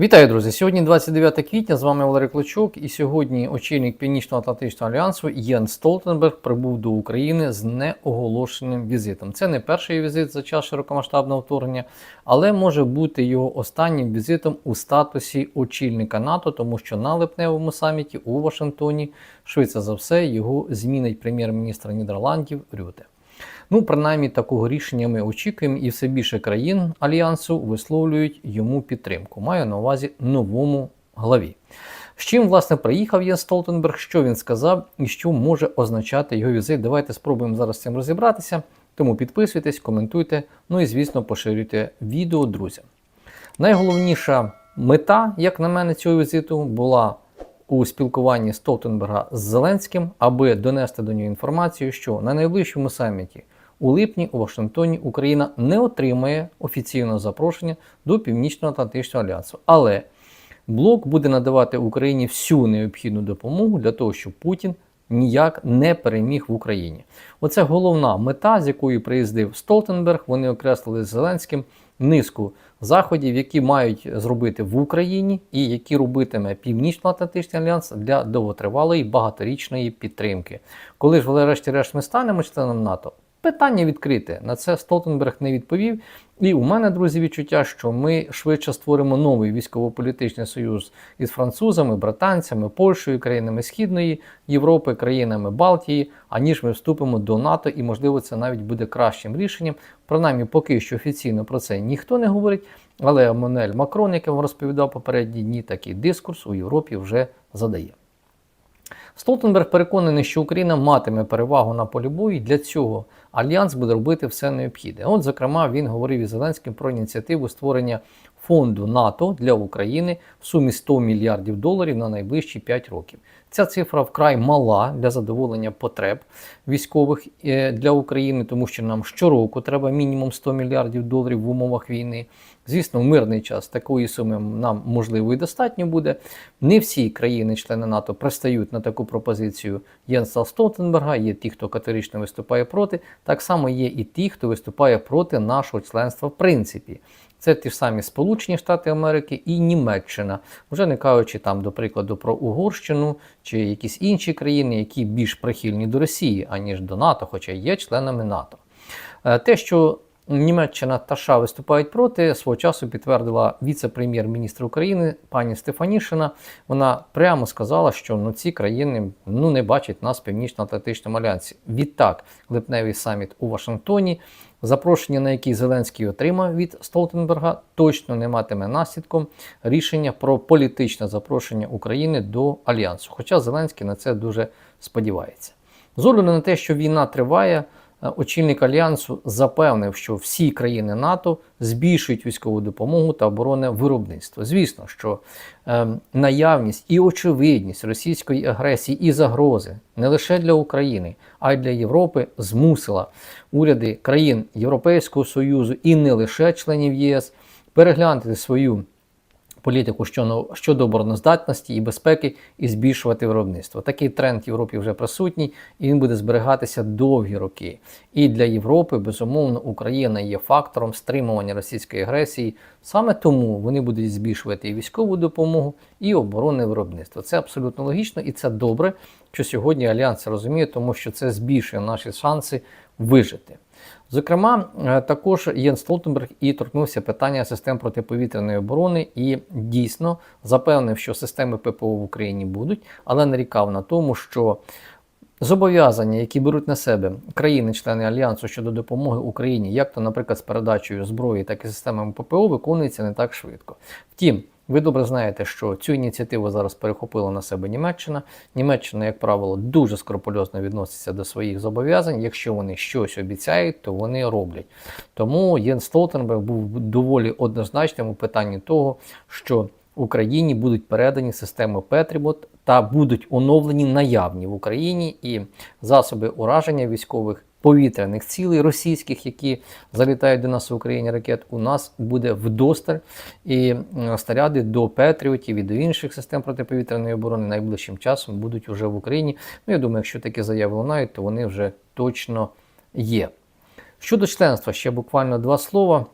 Вітаю, друзі! Сьогодні 29 квітня. З вами Валерій Клочок. І сьогодні очільник Північно-Атлантичного альянсу Єн Столтенберг прибув до України з неоголошеним візитом. Це не перший візит за час широкомасштабного вторгнення, але може бути його останнім візитом у статусі очільника НАТО, тому що на липневому саміті у Вашингтоні швидше за все його змінить прем'єр-міністр Нідерландів Рюте. Ну, принаймні, такого рішення ми очікуємо, і все більше країн альянсу висловлюють йому підтримку. Маю на увазі новому главі. З чим, власне, приїхав Єн Столтенберг, що він сказав і що може означати його візит. Давайте спробуємо зараз цим розібратися. Тому підписуйтесь, коментуйте, ну і, звісно, поширюйте відео друзям. Найголовніша мета, як на мене, цього візиту була у спілкуванні Столтенберга з Зеленським, аби донести до нього інформацію, що на найближчому саміті у липні у Вашингтоні Україна не отримає офіційного запрошення до Північно-Атлантичного альянсу. Але блок буде надавати Україні всю необхідну допомогу для того, щоб Путін ніяк не переміг в Україні. Оце головна мета, з якою приїздив Столтенберг. Вони окреслили з Зеленським низку заходів, які мають зробити в Україні, і які робитиме Північно-Атлантичний альянс для довготривалої багаторічної підтримки. Коли ж, врешті-решт, ми станемо членом НАТО, Питання відкрите. На це Столтенберг не відповів. І у мене, друзі, відчуття, що ми швидше створимо новий військово-політичний союз із французами, британцями, Польщею, країнами Східної Європи, країнами Балтії, аніж ми вступимо до НАТО, і, можливо, це навіть буде кращим рішенням. Принаймні, поки що офіційно про це ніхто не говорить. Але Еммануель Макрон, як я вам розповідав попередні дні, такий дискурс у Європі вже задає. Столтенберг переконаний, що Україна матиме перевагу на полі бою, і для цього альянс буде робити все необхідне. От, зокрема, він говорив із Зеленським про ініціативу створення фонду НАТО для України в сумі 100 мільярдів доларів на найближчі 5 років. Ця цифра вкрай мала для задоволення потреб військових е, для України, тому що нам щороку треба мінімум 100 мільярдів доларів в умовах війни. Звісно, в мирний час такої суми нам можливо і достатньо буде. Не всі країни-члени НАТО пристають на таку пропозицію Єнса Столтенберга. Є ті, хто категорично виступає проти. Так само є і ті, хто виступає проти нашого членства в принципі. Це ті ж самі Сполучені Штати Америки і Німеччина, вже не кажучи там, до прикладу, про Угорщину чи якісь інші країни, які більш прихильні до Росії, аніж до НАТО, хоча є членами НАТО. Е, те, що Німеччина та США виступають проти, свого часу підтвердила віце-прем'єр-міністр України пані Стефанішина. Вона прямо сказала, що ну, ці країни ну, не бачать нас в Північно-Атлантичному альянсі. Відтак, липневий саміт у Вашингтоні, запрошення, на який Зеленський отримав від Столтенберга, точно не матиме наслідком рішення про політичне запрошення України до альянсу. Хоча Зеленський на це дуже сподівається. З огляду на те, що війна триває. Е, очільник альянсу запевнив, що всі країни НАТО збільшують військову допомогу та оборонне виробництво. Звісно, що е, наявність і очевидність російської агресії і загрози не лише для України, а й для Європи змусила уряди країн Європейського Союзу і не лише членів ЄС переглянути свою політику щодо обороноздатності і безпеки і збільшувати виробництво. Такий тренд в Європі вже присутній, і він буде зберігатися довгі роки. І для Європи, безумовно, Україна є фактором стримування російської агресії. Саме тому вони будуть збільшувати і військову допомогу, і оборонне виробництво. Це абсолютно логічно і це добре, що сьогодні Альянс розуміє, тому що це збільшує наші шанси вижити. Зокрема, е, також Єн Столтенберг і торкнувся питання систем протиповітряної оборони і дійсно запевнив, що системи ППО в Україні будуть, але нарікав на тому, що зобов'язання, які беруть на себе країни-члени Альянсу щодо допомоги Україні, як то, наприклад, з передачею зброї, так і системами ППО, виконується не так швидко. Втім, ви добре знаєте, що цю ініціативу зараз перехопила на себе Німеччина. Німеччина, як правило, дуже скрупульозно відноситься до своїх зобов'язань. Якщо вони щось обіцяють, то вони роблять. Тому Єн Столтенберг був доволі однозначним у питанні того, що Україні будуть передані системи Петрібот та будуть оновлені наявні в Україні і засоби ураження військових повітряних цілей російських, які залітають до нас в Україні ракет, у нас буде вдосталь і снаряди до Петріотів і до інших систем протиповітряної оборони найближчим часом будуть вже в Україні. Ну, я думаю, якщо такі заяви лунають, то вони вже точно є. Щодо членства, ще буквально два слова.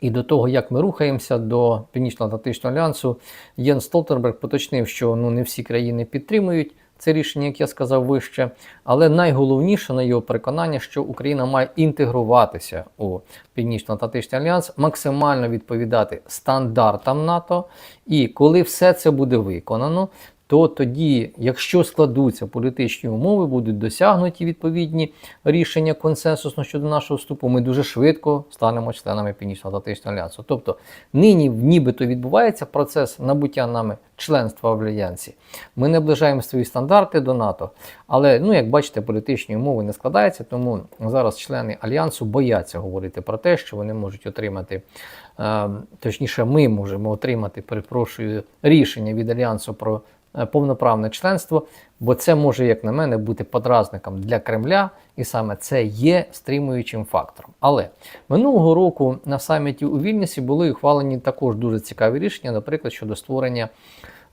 і до того, як ми рухаємося до Північно-Атлантичного альянсу, Єн Столтенберг поточнив, що ну не всі країни підтримують це рішення, як я сказав вище. Але найголовніше на його переконання, що Україна має інтегруватися у Північно-Атлантичний альянс, максимально відповідати стандартам НАТО. І коли все це буде виконано, то тоді, якщо складуться політичні умови, будуть досягнуті відповідні рішення консенсусно щодо нашого вступу, ми дуже швидко станемо членами Північно-Атлантичного альянсу. Тобто нині нібито відбувається процес набуття нами членства в альянсі. Ми наближаємо свої стандарти до НАТО, але ну як бачите, політичні умови не складаються, тому зараз члени альянсу бояться говорити про те, що вони можуть отримати. е, Точніше, ми можемо отримати, перепрошую, рішення від альянсу про повноправне членство, бо це може, як на мене, бути подразником для Кремля, і саме це є стримуючим фактором. Але минулого року на саміті у Вільнюсі були ухвалені також дуже цікаві рішення, наприклад, щодо створення.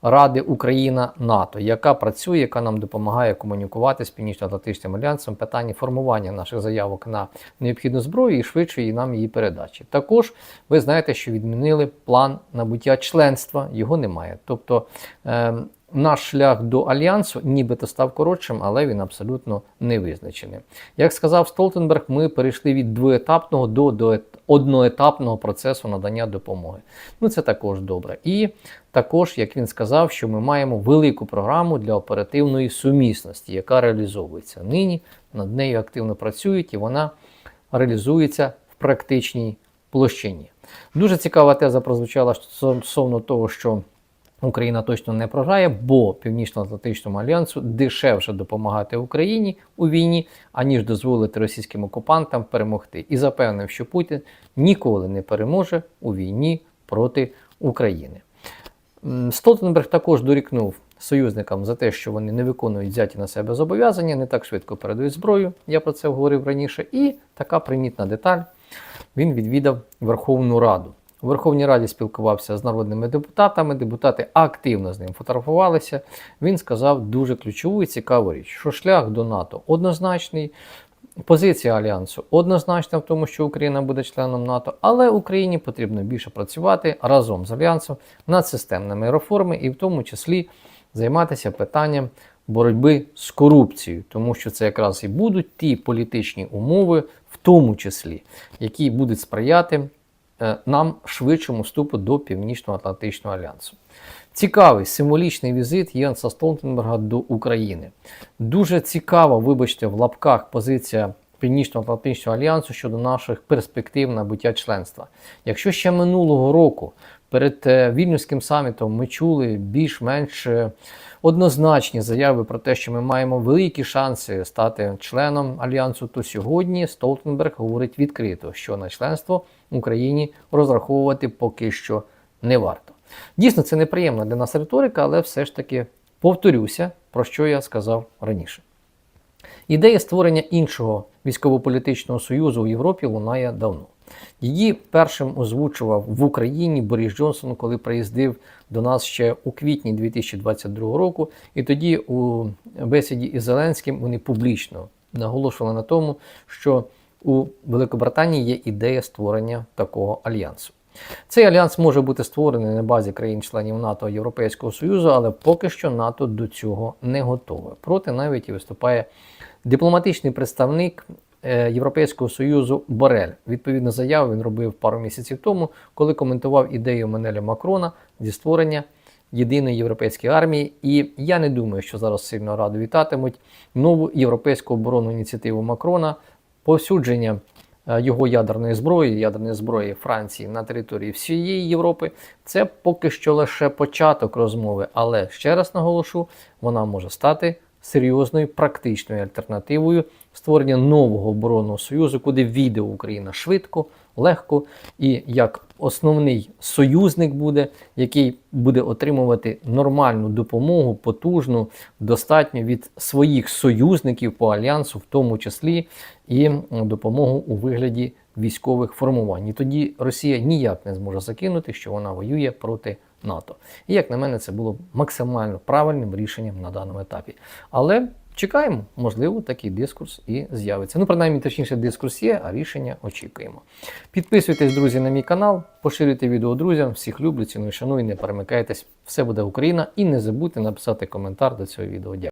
Ради Україна НАТО, яка працює, яка нам допомагає комунікувати з Північно-Атлантичним альянсом питання формування наших заявок на необхідну зброю і швидшої нам її передачі. Також ви знаєте, що відмінили план набуття членства, його немає. Тобто е, наш шлях до альянсу нібито став коротшим, але він абсолютно не визначений. Як сказав Столтенберг, ми перейшли від двоетапного до, одноетапного процесу надання допомоги. Ну це також добре. І також, як він сказав, що ми маємо велику програму для оперативної сумісності, яка реалізовується нині. Над нею активно працюють і вона реалізується в практичній площині. Дуже цікава теза прозвучала стосовно того, що Україна точно не програє, бо Північно-Атлантичному альянсу дешевше допомагати Україні у війні, аніж дозволити російським окупантам перемогти. І запевнив, що Путін ніколи не переможе у війні проти України. Столтенберг також дорікнув союзникам за те, що вони не виконують взяті на себе зобов'язання, не так швидко передають зброю. Я про це говорив раніше. І така примітна деталь: він відвідав Верховну Раду. У Верховній Раді спілкувався з народними депутатами. Депутати активно з ним фотографувалися. Він сказав дуже ключову і цікаву річ, що шлях до НАТО однозначний. Позиція альянсу однозначна в тому, що Україна буде членом НАТО, але Україні потрібно більше працювати разом з альянсом над системними реформами і в тому числі займатися питанням боротьби з корупцією, тому що це якраз і будуть ті політичні умови, в тому числі, які будуть сприяти нам швидшому вступу до Північно-Атлантичного альянсу. Цікавий символічний візит Єнса Столтенберга до України. Дуже цікава, вибачте, в лапках позиція Північно-Атлантичного альянсу щодо наших перспектив набуття членства. Якщо ще минулого року перед е, Вільнюським самітом ми чули більш-менш е, однозначні заяви про те, що ми маємо великі шанси стати членом альянсу, то сьогодні Столтенберг говорить відкрито, що на членство Україні розраховувати поки що не варто. Дійсно, це неприємна для нас риторика, але все ж таки повторюся, про що я сказав раніше. Ідея створення іншого військово-політичного союзу у Європі лунає давно. Її першим озвучував в Україні Борис Джонсон, коли приїздив до нас ще у квітні 2022 року. І тоді у бесіді із Зеленським вони публічно наголошували на тому, що у Великобританії є ідея створення такого альянсу. Цей альянс може бути створений на базі країн-членів НАТО Європейського Союзу, але поки що НАТО до цього не готове. Проти навіть і виступає дипломатичний представник е, Європейського Союзу Борель. Відповідну заяву він робив пару місяців тому, коли коментував ідею Менеля Макрона зі створення єдиної європейської армії. І я не думаю, що зараз сильно раду вітатимуть нову європейську оборонну ініціативу Макрона, повсюдження його ядерної зброї, ядерної зброї Франції на території всієї Європи. Це поки що лише початок розмови, але ще раз наголошу, вона може стати серйозною практичною альтернативою створення нового оборонного союзу, куди війде Україна швидко, легко і як основний союзник буде, який буде отримувати нормальну допомогу, потужну, достатньо від своїх союзників по альянсу, в тому числі і допомогу у вигляді військових формувань. І тоді Росія ніяк не зможе закинути, що вона воює проти НАТО. І як на мене, це було максимально правильним рішенням на даному етапі. Але Чекаємо, можливо, такий дискурс і з'явиться. Ну, принаймні, точніше, дискурс є, а рішення очікуємо. Підписуйтесь, друзі, на мій канал, поширюйте відео друзям. Всіх люблю, ціную, шаную, не перемикайтесь. Все буде Україна. І не забудьте написати коментар до цього відео. Дякую.